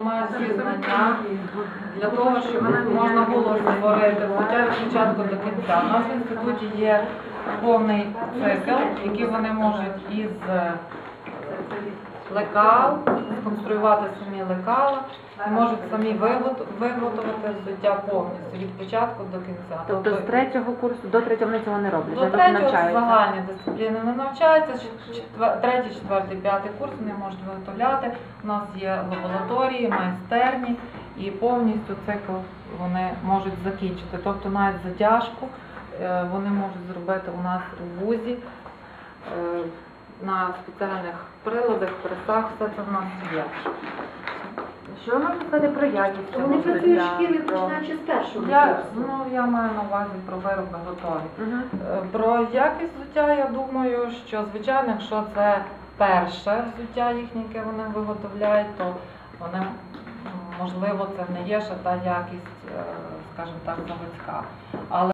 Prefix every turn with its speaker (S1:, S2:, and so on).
S1: Має знання для того, щоб можна було створити хоча від початку до кінця. У нас в інституті є повний цикл, який вони можуть із е, лекал, сконструювати самі лекала, і можуть самі вигот- виготовити взуття повністю від початку до кінця.
S2: Тобто з третього курсу до третього вони цього не роблять,
S1: До
S2: вони
S1: третього це
S2: навчаються.
S1: загальні дисципліни не навчаються, четвер- третій, четвертий, п'ятий курс вони можуть виготовляти. У нас є лабораторії, майстерні і повністю цикл вони можуть закінчити. Тобто навіть затяжку е, вони можуть зробити у нас у вузі на спеціальних приладах, пресах, все це в нас є.
S2: Що ви можете сказати про якість цього
S3: Вони працюють в
S2: Про-
S3: починаючи з першого
S1: Я,
S3: курсу.
S1: ну, я маю на увазі про вироби готові.
S2: Мгм.
S1: Е, Про якість взуття я думаю, що звичайно, якщо це перше взуття їхнє, яке вони виготовляють, то вони м, можливо це не є ще та якість, е, скажімо так, заводська. Але